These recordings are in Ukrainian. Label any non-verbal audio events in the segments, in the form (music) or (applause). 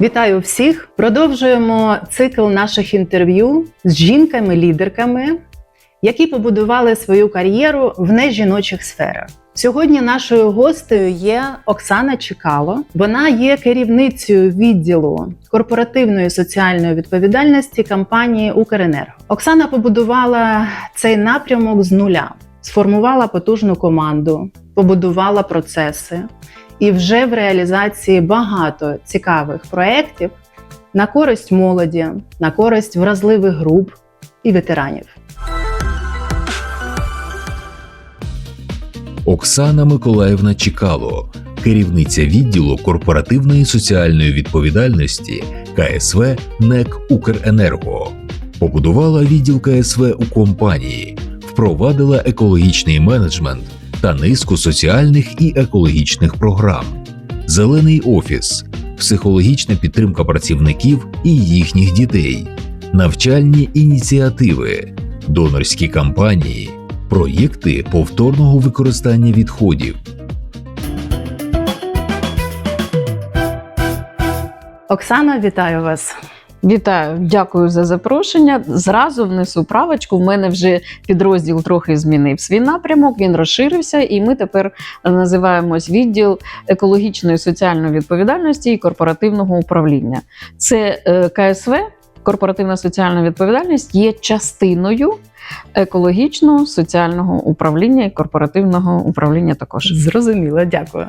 Вітаю всіх! Продовжуємо цикл наших інтерв'ю з жінками-лідерками, які побудували свою кар'єру в нежіночих сферах. Сьогодні нашою гостею є Оксана Чекало. Вона є керівницею відділу корпоративної соціальної відповідальності компанії Укренерго. Оксана побудувала цей напрямок з нуля, сформувала потужну команду, побудувала процеси і вже в реалізації багато цікавих проєктів на користь молоді, на користь вразливих груп і ветеранів. Оксана Миколаївна Чекало, керівниця відділу корпоративної соціальної відповідальності КСВ НЕК Укренерго, побудувала відділ КСВ у компанії, впровадила екологічний менеджмент та низку соціальних і екологічних програм, зелений офіс, психологічна підтримка працівників і їхніх дітей, навчальні ініціативи, донорські кампанії, проєкти повторного використання відходів. Оксана, вітаю вас! Вітаю, дякую за запрошення. Зразу внесу правочку. В мене вже підрозділ трохи змінив свій напрямок. Він розширився, і ми тепер називаємось відділ екологічної соціальної відповідальності і корпоративного управління. Це е, КСВ, корпоративна соціальна відповідальність, є частиною екологічного соціального управління і корпоративного управління. Також Зрозуміло, дякую.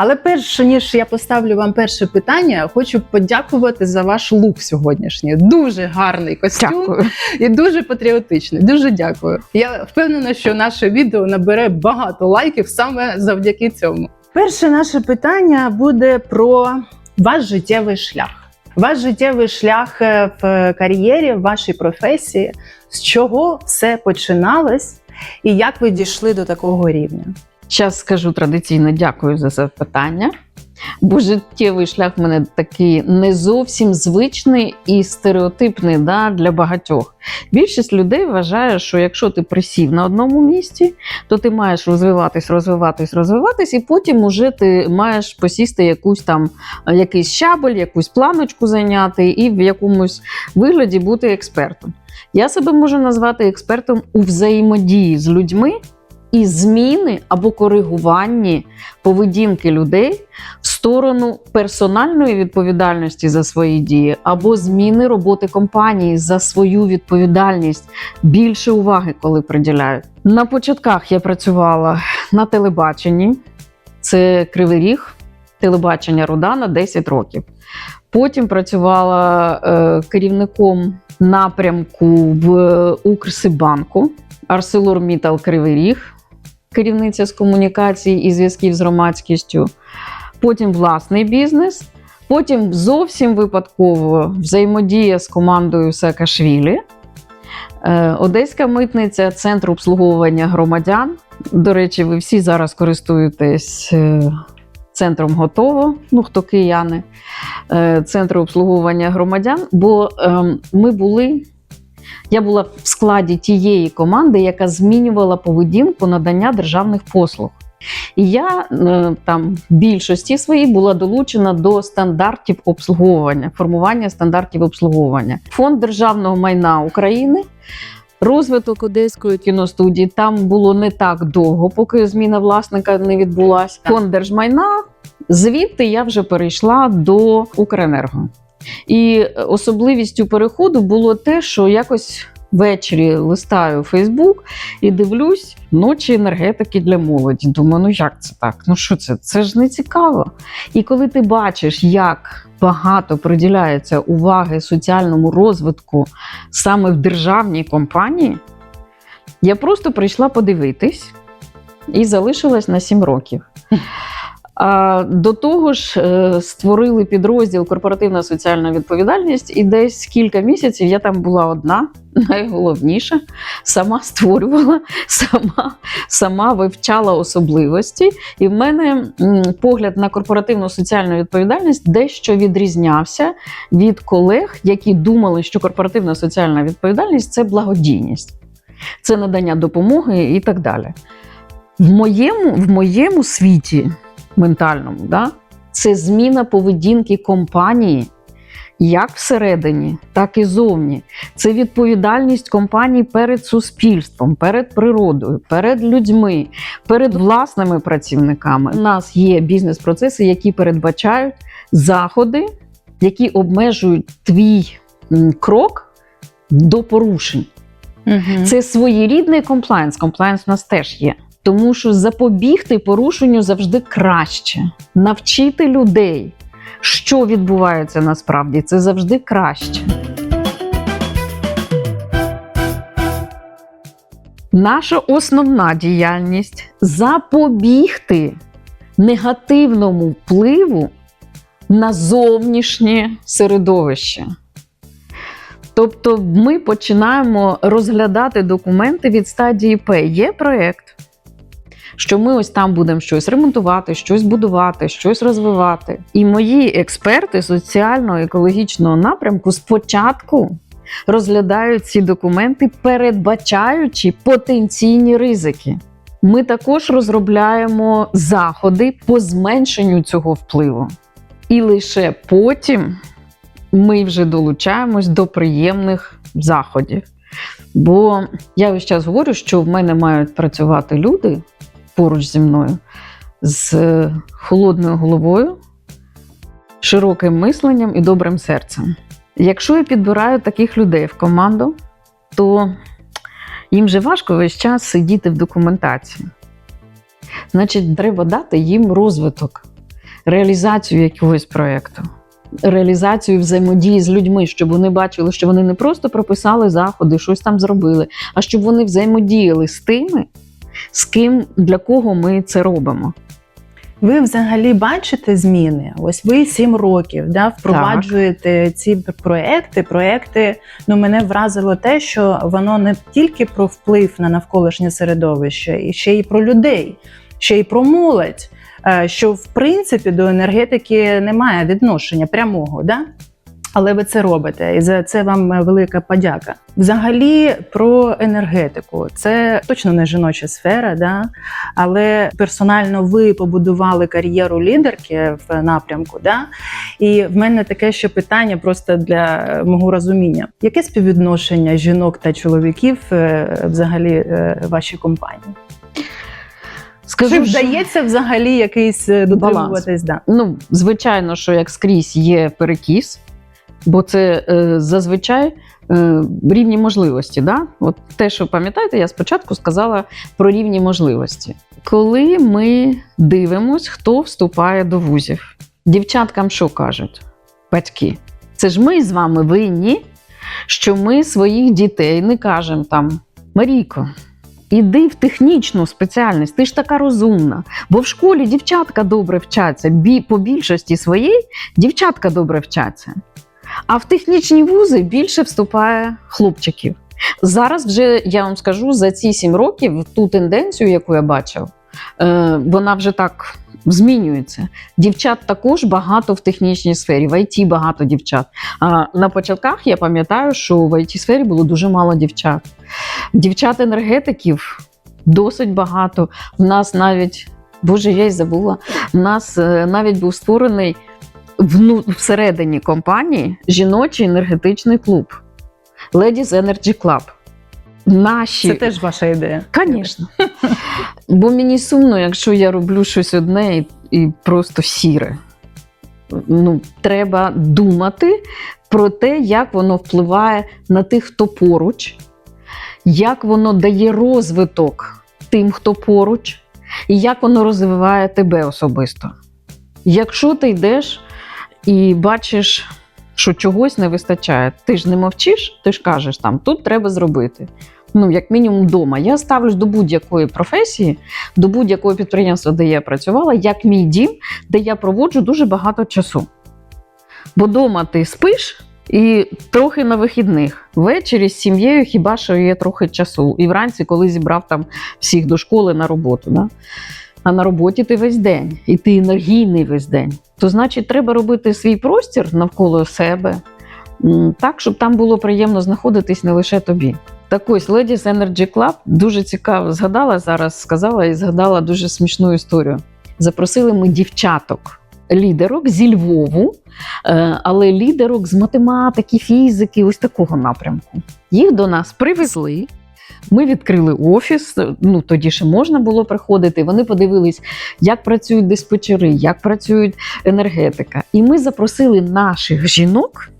Але перш ніж я поставлю вам перше питання, хочу подякувати за ваш лук сьогоднішній. Дуже гарний костюм дякую. і дуже патріотичний. Дуже дякую. Я впевнена, що наше відео набере багато лайків саме завдяки цьому. Перше наше питання буде про ваш життєвий шлях. Ваш життєвий шлях е, в кар'єрі, в вашій професії, з чого все починалось, і як ви дійшли до такого рівня? Зараз скажу традиційно дякую за запитання. Бо життєвий шлях в мене такий не зовсім звичний і стереотипний да, для багатьох. Більшість людей вважає, що якщо ти присів на одному місці, то ти маєш розвиватись, розвиватись, розвиватись, і потім уже ти маєш посісти якусь там е, якийсь щабель, якусь планочку зайняти і в якомусь вигляді бути експертом. Я себе можу назвати експертом у взаємодії з людьми і зміни або коригуванні поведінки людей в сторону персональної відповідальності за свої дії, або зміни роботи компанії за свою відповідальність. Більше уваги, коли приділяють. На початках я працювала на телебаченні, це Кривий Ріг, телебачення Рудана 10 років. Потім працювала е, керівником напрямку в Укрсибанку, ArcelorMittal Кривий Ріг, керівниця з комунікації і зв'язків з громадськістю. Потім власний бізнес. Потім зовсім випадково взаємодія з командою Саакашвілі. Е, Одеська митниця, центр обслуговування громадян. До речі, ви всі зараз користуєтесь е, центром готово, ну хто кияни, е, центру обслуговування громадян. Бо ем, ми були, я була в складі тієї команди, яка змінювала поведінку надання державних послуг. І я е, там в більшості своїй була долучена до стандартів обслуговування, формування стандартів обслуговування. Фонд державного майна України. Розвиток одеської кіностудії там було не так довго, поки зміна власника не відбулася. Фонд держмайна. Звідти я вже перейшла до Укренерго. І особливістю переходу було те, що якось ввечері листаю Фейсбук і дивлюсь ночі енергетики для молоді. Думаю, ну як це так? Ну що це? Це ж не цікаво. І коли ти бачиш, як багато приділяється уваги соціальному розвитку саме в державній компанії, я просто прийшла подивитись і залишилась на 7 років. До того ж, е, створили підрозділ корпоративна соціальна відповідальність, і десь кілька місяців я там була одна, (laughs) найголовніше, сама створювала, сама, сама вивчала особливості. І в мене погляд на корпоративну соціальну відповідальність дещо відрізнявся від колег, які думали, що корпоративна соціальна відповідальність це благодійність, це надання допомоги і так далі. В моєму, в моєму світі ментальному, да, це зміна поведінки компанії як всередині, так і зовні. Це відповідальність компаній перед суспільством, перед природою, перед людьми, перед власними працівниками. У нас є бізнес-процеси, які передбачають заходи, які обмежують твій крок до порушень. Мгм. Це своєрідний комплайнс. Комплайнс у нас теж є. Тому що запобігти порушенню завжди краще. Навчити людей, що відбувається насправді, це завжди краще. Наша основна діяльність запобігти негативному впливу на зовнішнє середовище. Тобто ми починаємо розглядати документи від стадії П. Є проєкт, що ми ось там будемо щось ремонтувати, щось будувати, щось розвивати. І мої експерти соціально-екологічного напрямку спочатку розглядають ці документи, передбачаючи потенційні ризики. Ми також розробляємо заходи по зменшенню цього впливу. І лише потім ми вже долучаємось до приємних заходів. Бо я весь час говорю, що в мене мають працювати люди поруч зі мною з е, холодною головою, широким мисленням і добрим серцем. Якщо я підбираю таких людей в команду, то їм вже важко весь час сидіти в документації. Значить, треба дати їм розвиток, реалізацію якогось проєкту реалізацію взаємодії з людьми, щоб вони бачили, що вони не просто прописали заходи, щось там зробили, а щоб вони взаємодіяли з тими, з ким для кого ми це робимо. Ви взагалі бачите зміни? Ось ви сім років да, впроваджуєте ці проекти. Проекти ну мене вразило те, що воно не тільки про вплив на навколишнє середовище, і ще й про людей, ще й про молодь. е, Що в принципі до енергетики немає відношення прямого, да? Але ви це робите, і за це вам е, велика подяка. Взагалі про енергетику це точно не жіноча сфера, да? але персонально ви побудували кар'єру лідерки в напрямку. Да? І в мене таке ще питання просто для е, мого розуміння: яке співвідношення жінок та чоловіків е, взагалі в вашій компанії? Скажу, Чи вдається взагалі якийсь дотримуватись? Да? Ну, звичайно, що як скрізь є перекіс, бо це е, зазвичай е, рівні можливості. Да? От те, що пам'ятаєте, я спочатку сказала про рівні можливості. Коли ми дивимось, хто вступає до вузів, дівчаткам що кажуть? Батьки, це ж ми з вами винні, що ми своїх дітей не кажемо там Марійко. Іди в технічну спеціальність, ти ж така розумна. Бо в школі дівчатка добре вчаться. По більшості своїй дівчатка добре вчаться. А в технічні вузи більше вступає хлопчиків. Зараз вже я вам скажу за ці сім років ту тенденцію, яку я бачив, е, вона вже так змінюється. Дівчат також багато в технічній сфері, в ІТ багато дівчат. А на початках я пам'ятаю, що в ІТ сфері було дуже мало дівчат. Дівчат-енергетиків досить багато. В нас навіть, боже, я й забула. В нас е, навіть був створений всередині компанії жіночий енергетичний клуб Ladies Energy Club. Наші Це теж ваша ідея. Звісно. Бо мені сумно, якщо я роблю щось одне і, і просто сіре. Ну, треба думати про те, як воно впливає на тих, хто поруч, як воно дає розвиток тим, хто поруч, і як воно розвиває тебе особисто. Якщо ти йдеш і бачиш, що чогось не вистачає, ти ж не мовчиш, ти ж кажеш, там тут треба зробити ну, як мінімум, вдома. Я ставлюсь до будь-якої професії, до будь-якого підприємства, де я працювала, як мій дім, де я проводжу дуже багато часу. Бо вдома ти спиш і трохи на вихідних. Ввечері з сім'єю хіба що є трохи часу. І вранці, коли зібрав там всіх до школи на роботу. Да? А на роботі ти весь день, і ти енергійний весь день. То значить, треба робити свій простір навколо себе так, щоб там було приємно знаходитись не лише тобі. Так ось Ladies Energy Club дуже цікаво згадала зараз, сказала і згадала дуже смішну історію. Запросили ми дівчаток лідерок зі Львову, е, але лідерок з математики, фізики, ось такого напрямку. Їх до нас привезли. Ми відкрили офіс. Ну тоді ще можна було приходити. Вони подивились, як працюють диспетчери, як працюють енергетика. І ми запросили наших жінок,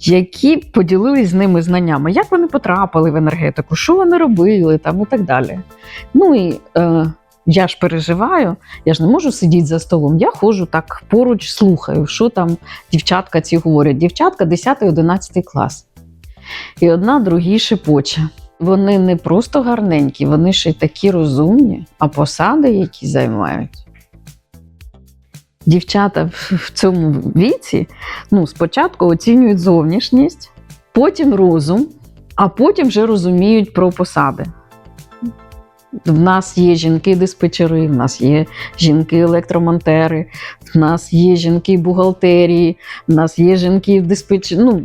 які поділились з ними знаннями, як вони потрапили в енергетику, що вони робили там і так далі. Ну і е, я ж переживаю, я ж не можу сидіти за столом. Я ходжу так поруч, слухаю, що там дівчатка ці говорять. Дівчатка 10-11 клас. І одна другій шепоче. Вони не просто гарненькі, вони ще й такі розумні, а посади, які займають. Дівчата в цьому віці ну, спочатку оцінюють зовнішність, потім розум, а потім вже розуміють про посади. В нас є жінки-диспетчери, в нас є жінки-електромонтери, в нас є жінки бухгалтерії, в нас є жінки-диспетчери. Ну,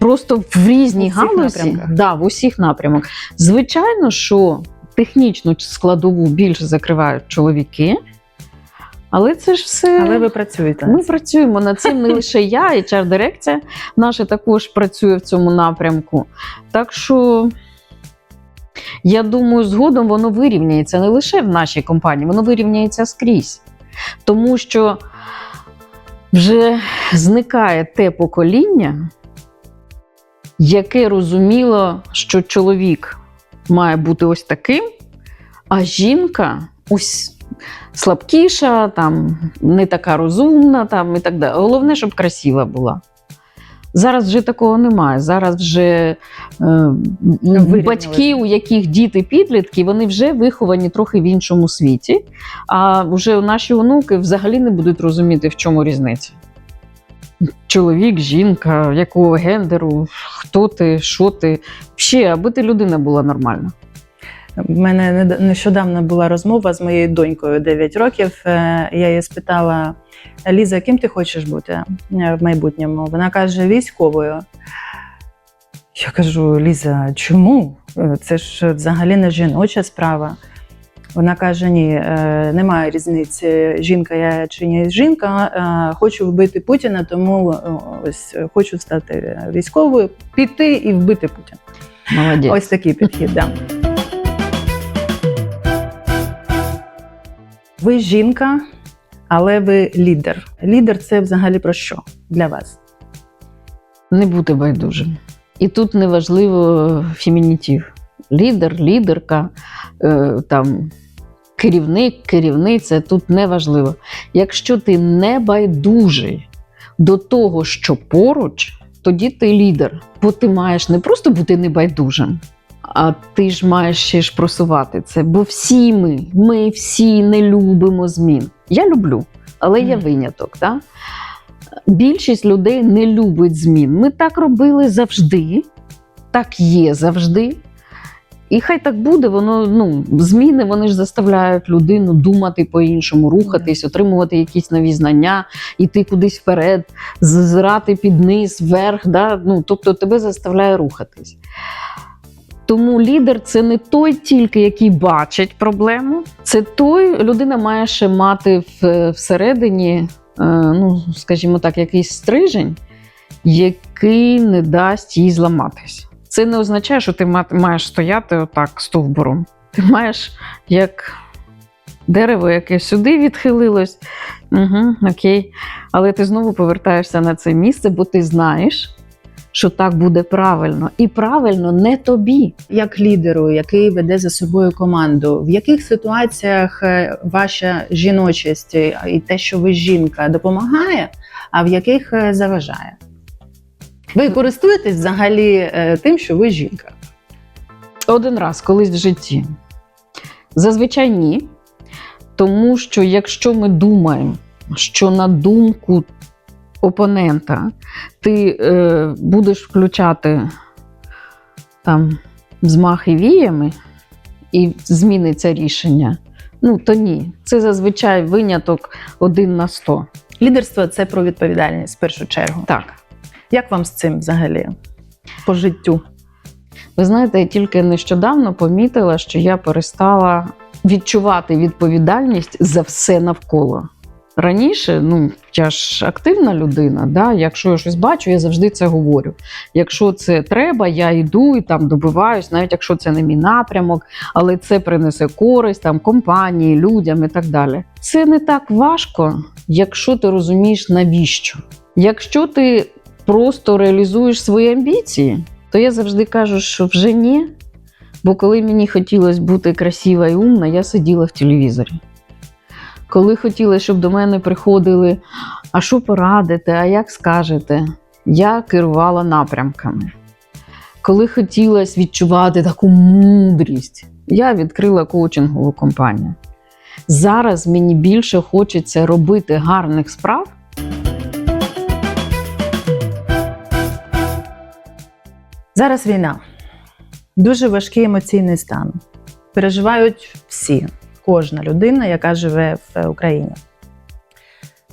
просто в різній галузі. напрямках. Да, в усіх напрямках. Звичайно, що технічну складову більше закривають чоловіки, але це ж все. Але ви працюєте. Ми працюємо над цим не лише я, (laughs) hr дирекція наша також працює в цьому напрямку. Так що я думаю, згодом воно вирівняється не лише в нашій компанії, воно вирівняється скрізь. Тому що вже зникає те покоління, яке розуміло, що чоловік має бути ось таким, а жінка ось слабкіша, там, не така розумна, там, і так далі. Головне, щоб красива була. Зараз вже такого немає. Зараз вже е, батьки, у яких діти підлітки, вони вже виховані трохи в іншому світі. А вже наші онуки взагалі не будуть розуміти, в чому різниця. Чоловік, жінка, якого гендеру, хто ти, що ти. Ще, аби ти людина була нормальна. У мене нещодавно була розмова з моєю донькою 9 років. Е, Я її спитала: Ліза, ким ти хочеш бути е, в майбутньому? Вона каже, військовою. Я кажу: Ліза, чому? Е, Це ж взагалі не жіноча справа. Вона каже: Ні, е, немає різниці, жінка я чи не жінка. е, Хочу вбити Путіна, тому е, ось хочу стати військовою, піти і вбити Путіна. Молодець. Ось такий підхід. Да. Ви жінка, але ви лідер. Лідер це взагалі про що для вас? не бути байдужим. І тут неважливо фемінітив. Лідер, лідерка, е, там, керівник, керівниця тут неважливо. Якщо ти не байдужий до того, що поруч, тоді ти лідер. Бо ти маєш не просто бути небайдужим, а ти ж маєш ще ж просувати це. Бо всі ми, ми всі не любимо змін. Я люблю, але є Мгм. виняток. Да? Більшість людей не любить змін. Ми так робили завжди, так є завжди. І хай так буде, воно ну зміни вони ж заставляють людину думати по-іншому, рухатись, отримувати якісь нові знання, йти кудись вперед, зазирати під низ, вверх. Да? Ну, тобто тебе заставляє рухатись. Тому лідер це не той тільки, який бачить проблему, це той людина має ще мати всередині, е, ну скажімо так, якийсь стрижень, який не дасть їй зламатись. Це не означає, що ти маєш стояти отак стовбуром. Ти маєш як дерево, яке сюди відхилилось. Угу, окей. Але ти знову повертаєшся на це місце, бо ти знаєш, що так буде правильно. І правильно не тобі. Як лідеру, який веде за собою команду, в яких ситуаціях е, ваша жіночість і те, що ви жінка, допомагає, а в яких е, заважає? Ви користуєтесь взагалі е, тим, що ви жінка? Один раз колись в житті. Зазвичай ні. Тому що якщо ми думаємо, що на думку опонента ти е, будеш включати там взмахи віями і зміниться рішення, ну то ні. Це зазвичай виняток один на сто. Лідерство це про відповідальність в першу чергу. Так. Як вам з цим взагалі по життю? Ви знаєте, я тільки нещодавно помітила, що я перестала відчувати відповідальність за все навколо. Раніше, ну я ж активна людина, да? якщо я щось бачу, я завжди це говорю. Якщо це треба, я йду і там добиваюсь, навіть якщо це не мій напрямок, але це принесе користь там компанії, людям і так далі. Це не так важко, якщо ти розумієш навіщо. Якщо ти просто реалізуєш свої амбіції, то я завжди кажу, що вже ні. Бо коли мені хотілося бути красива і умна, я сиділа в телевізорі. Коли хотіла, щоб до мене приходили, а що порадите, а як скажете, я керувала напрямками. Коли хотілося відчувати таку мудрість, я відкрила коучингову компанію. Зараз мені більше хочеться робити гарних справ. Зараз війна. Дуже важкий емоційний стан. Переживають всі, кожна людина, яка живе в Україні.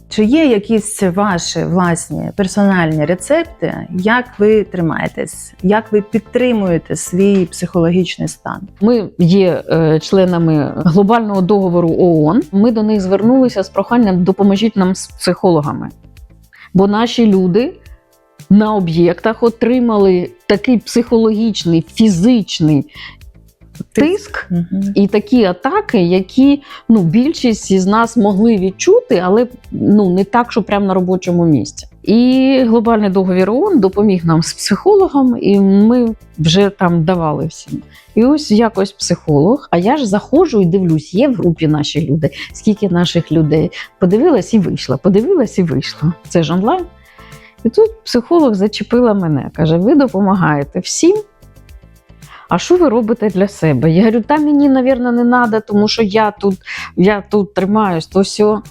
Чи є якісь ваші власні персональні рецепти, як ви тримаєтесь, як ви підтримуєте свій психологічний стан? Ми є е, членами глобального договору ООН. Ми до них звернулися з проханням допоможіть нам з психологами. Бо наші люди на об'єктах отримали такий психологічний, фізичний тиск і такі атаки, які ну, більшість із нас могли відчути, але ну, не так, що прямо на робочому місці. І глобальний договір ООН допоміг нам з психологом, і ми вже там давали всім. І ось якось психолог. А я ж заходжу і дивлюсь, є в групі наші люди, скільки наших людей. Подивилась і вийшла, подивилась і вийшла. Це ж онлайн. І тут психолог зачепила мене, каже: ви допомагаєте всім. А що ви робите для себе? Я говорю, та мені, навірно, не треба, тому що я тут, я тут тримаюсь, то сьо.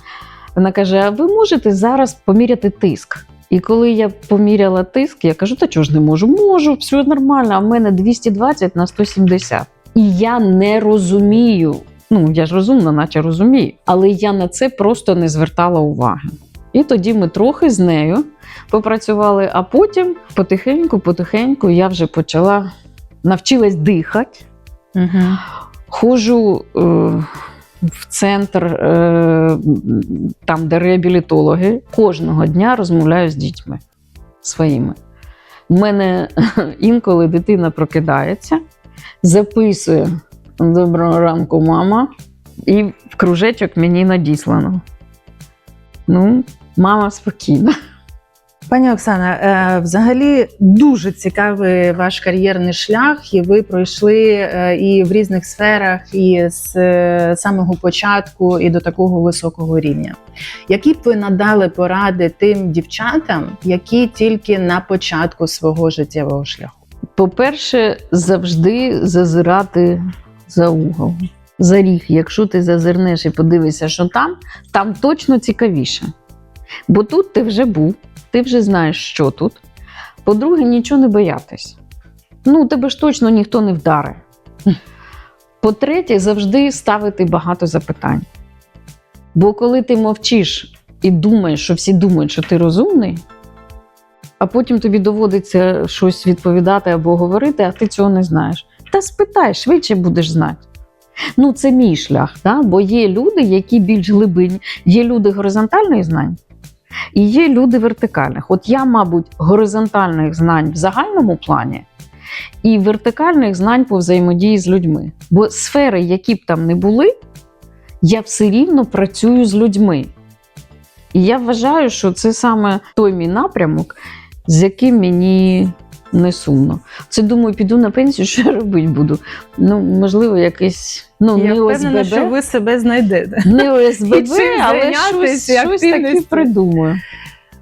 Вона каже: а ви можете зараз поміряти тиск? І коли я поміряла тиск, я кажу, та чого ж не можу? Можу, все нормально, а в мене 220 на 170. І я не розумію. Ну, я ж розумна, наче розумію, але я на це просто не звертала уваги. І тоді ми трохи з нею попрацювали, а потім потихеньку, потихеньку я вже почала навчилась дихати. Угу. Ходжу е, в центр, е, там, де реабілітологи, кожного дня розмовляю з дітьми своїми. У мене (laughs) інколи дитина прокидається, записує Доброго ранку, мама, і в кружечок мені надіслано. Ну, мама спокійна. Пані Оксана, е, взагалі дуже цікавий ваш кар'єрний шлях, і ви пройшли е, і в різних сферах, і з е, самого початку, і до такого високого рівня. Які б ви надали поради тим дівчатам, які тільки на початку свого життєвого шляху? По-перше, завжди зазирати за угол, за ріг. Якщо ти зазирнеш і подивишся, що там, там точно цікавіше. Бо тут ти вже був, ти вже знаєш, що тут. По-друге, нічого не боятись. Ну, тебе ж точно ніхто не вдарить. По-третє, завжди ставити багато запитань. Бо коли ти мовчиш і думаєш, що всі думають, що ти розумний, а потім тобі доводиться щось відповідати або говорити, а ти цього не знаєш. Та спитай, швидше будеш знати. Ну, це мій шлях, да? бо є люди, які більш глибинні, є люди горизонтальних знань, і є люди вертикальних. От я, мабуть, горизонтальних знань в загальному плані і вертикальних знань по взаємодії з людьми. Бо сфери, які б там не були, я все рівно працюю з людьми. І я вважаю, що це саме той мій напрямок, з яким мені не сумно. Це думаю, піду на пенсію, (laughs) що я робити буду. Ну, можливо, якийсь ну, Я не впевнена, ОСББ, що ви себе знайдете. не (laughs) ОСББ, І чим але щось, щось таке придумаю.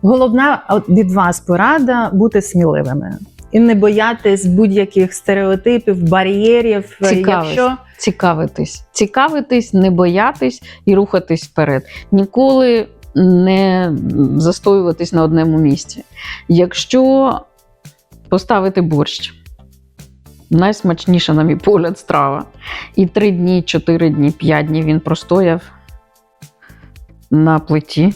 Головна від вас порада бути сміливими і не боятись будь-яких стереотипів, бар'єрів. Цікавість. Якщо Цікавитись, цікавитись, не боятись і рухатись вперед. Ніколи не застоюватись на одному місці. Якщо поставити борщ, найсмачніша, на мій погляд, страва. І три дні, чотири дні, п'ять днів він простояв на плиті,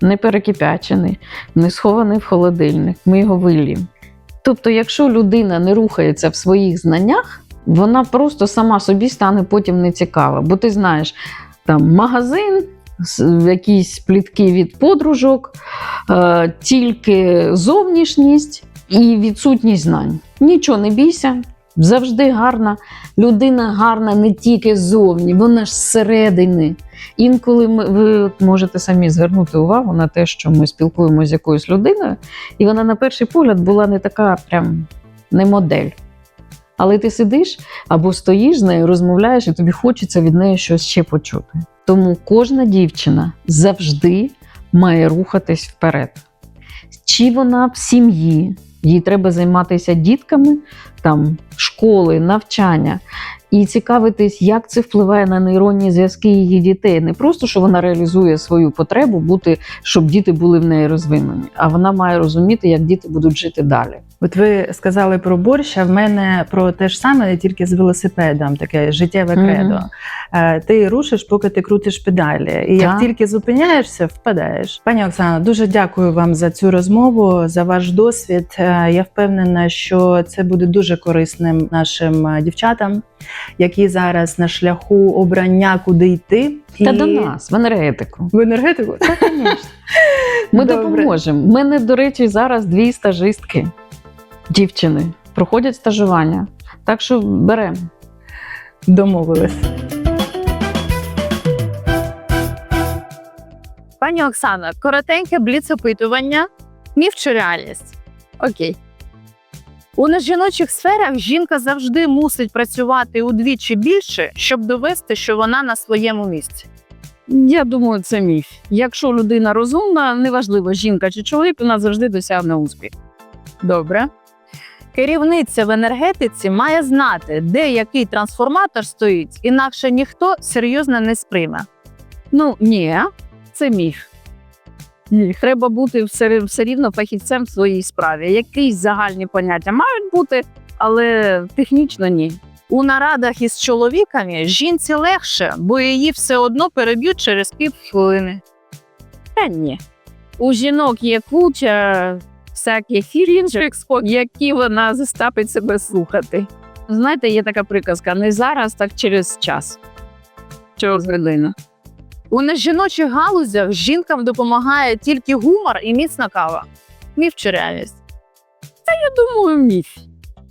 не перекипячений, не схований в холодильник. Ми його виліємо. Тобто, якщо людина не рухається в своїх знаннях, вона просто сама собі стане потім нецікава. Бо ти знаєш, там магазин, якісь плітки від подружок, е, тільки зовнішність і відсутність знань. Нічого не бійся, завжди гарна. Людина гарна не тільки ззовні, вона ж зсередини. Інколи ми, ви можете самі звернути увагу на те, що ми спілкуємося з якоюсь людиною, і вона на перший погляд була не така прям не модель. Але ти сидиш або стоїш з нею, розмовляєш, і тобі хочеться від неї щось ще почути. Тому кожна дівчина завжди має рухатись вперед. Чи вона в сім'ї, їй треба займатися дітками, там, школи, навчання. І цікавитись, як це впливає на нейронні зв'язки її дітей. Не просто що вона реалізує свою потребу бути, щоб діти були в неї розвинені, а вона має розуміти, як діти будуть жити далі. От ви сказали про борщ, а в мене про те ж саме, тільки з велосипедом, таке життєве кредо. Е, Ти рушиш, поки ти крутиш педалі. І як Так. тільки зупиняєшся, впадаєш. Пані Оксана, дуже дякую вам за цю розмову, за ваш досвід. Е, Я впевнена, що це буде дуже корисним нашим е, дівчатам, які зараз на шляху обрання, куди йти. Та І- до нас, в енергетику. В енергетику? Так, звісно. (laughs) Ми Добре. допоможемо. У мене, до речі, зараз дві стажистки, дівчини, проходять стажування. Так що беремо. Домовились. Пані Оксана, коротеньке бліц-опитування. Міф чи реальність? Окей. У нежіночих сферах жінка завжди мусить працювати удвічі більше, щоб довести, що вона на своєму місці. Я думаю, це міф. Якщо людина розумна, неважливо, жінка чи чоловік, вона завжди досягне успіх. Добре. Керівниця в енергетиці має знати, де який трансформатор стоїть, інакше ніхто серйозно не сприйме. Ну ні, це міф. Треба бути все, все рівно фахівцем в своїй справі. Якісь загальні поняття мають бути, але технічно ні. У нарадах із чоловіками жінці легше, бо її все одно переб'ють через півхвилини. Та ні. У жінок є куча всяких інших які вона заставить себе слухати. Знаєте, є така приказка: не зараз, так через час. Через годину. У нежіночих галузях жінкам допомагає тільки гумор і міцна кава. Міф чи реальність? Я думаю, міф.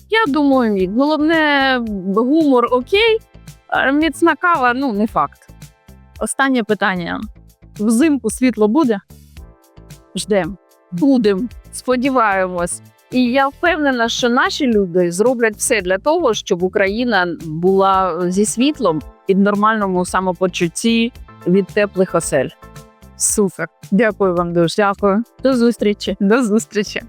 Я думаю, міф. Головне, гумор окей, а міцна кава ну не факт. Останнє питання. Взимку світло буде? Ждем. Будем. Сподіваємось. І я впевнена, що наші люди зроблять все для того, щоб Україна була зі світлом і в нормальному самопочутті від теплих осель. Супер. Дякую вам дуже. Дякую. До зустрічі. До зустрічі.